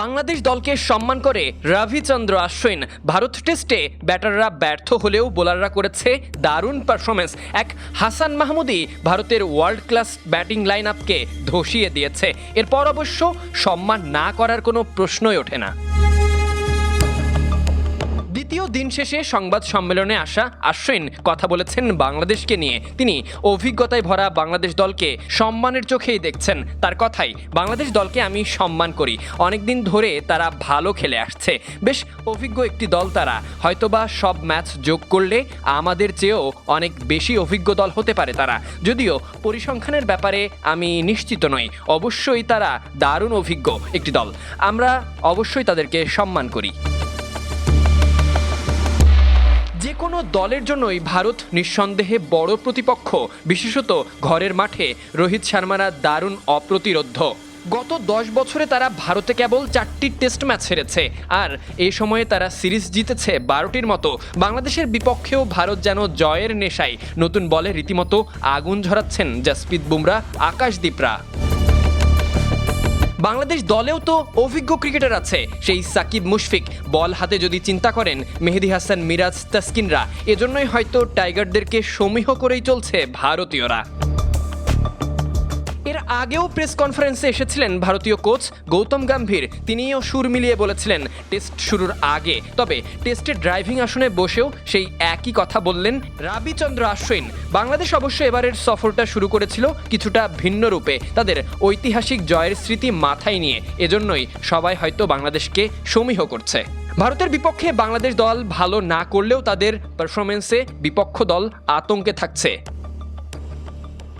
বাংলাদেশ দলকে সম্মান করে রবিচন্দ্র আশ্বিন। ভারত টেস্টে ব্যাটাররা ব্যর্থ হলেও বোলাররা করেছে দারুণ পারফরমেন্স এক হাসান মাহমুদি ভারতের ওয়ার্ল্ড ক্লাস ব্যাটিং লাইন আপকে ধসিয়ে দিয়েছে। এরপর অবশ্য সম্মান না করার কোনো প্রশ্নই ওঠে না। দিন শেষে সংবাদ সম্মেলনে আসা আশ্বিন কথা বলেছেন বাংলাদেশকে নিয়ে। তিনি অভিজ্ঞতায় ভরা বাংলাদেশ দলকে সম্মানের চোখেই দেখছেন। তার কথাই, বাংলাদেশ দলকে আমি সম্মান করি। অনেকদিন ধরে তারা ভালো খেলে আসছে। বেশ অভিজ্ঞ একটি দল তারা। হয়তোবা সব ম্যাচ যোগ করলে আমাদের চেয়েও অনেক বেশি অভিজ্ঞ দল হতে পারে তারা। যদিও পরিসংখ্যানের ব্যাপারে আমি নিশ্চিত নই। অবশ্যই তারা দারুণ অভিজ্ঞ একটি দল। আমরা অবশ্যই তাদেরকে সম্মান করি। কোনো দলের জন্যই ভারত নিঃসন্দেহে বড় প্রতিপক্ষ, বিশেষত ঘরের মাঠে। রোহিত শর্মারা দারুণ অপ্রতিরোধ্য। গত দশ বছরে তারা ভারতে কেবল চারটি টেস্ট ম্যাচ হেরেছে, আর এই সময়ে তারা সিরিজ জিতেছে বারোটির মতো। বাংলাদেশের বিপক্ষেও ভারত যেন জয়ের নেশায়, নতুন বলে রীতিমতো আগুন ঝরাচ্ছেন জাসপ্রীত বুমরা, আকাশদীপরা। বাংলাদেশ দলেও তো অভিজ্ঞ ক্রিকেটার আছে। সেই সাকিব মুশফিক বল হাতে যদি চিন্তা করেন, মেহেদি হাসান, মিরাজ, তাসকিনরা, এজন্যই হয়তো টাইগারদেরকে সমীহ করেই চলছে ভারতীয়রা। এর আগেও প্রেস কনফারেন্সে এসেছিলেন ভারতীয় কোচ গৌতম গম্ভীর। তিনিও সুর মিলিয়ে বলেছিলেন, টেস্ট শুরুর আগে। তবে টেস্টের ড্রাইভিং আসনে বসেও সেই একই কথা বললেন রাবিচন্দ্র আশ্বিন। বাংলাদেশ অবশ্য এবারের সফরটা শুরু করেছিল কিছুটা ভিন্ন রূপে। তাদের ঐতিহাসিক জয়ের স্মৃতি মাথায় নিয়ে। এজন্যই সবাই হয়তো বাংলাদেশকে সমীহ করছে। ভারতের বিপক্ষে বাংলাদেশ দল ভালো না করলেও তাদের পারফরমেন্সে বিপক্ষ দল আতঙ্কে থাকছে।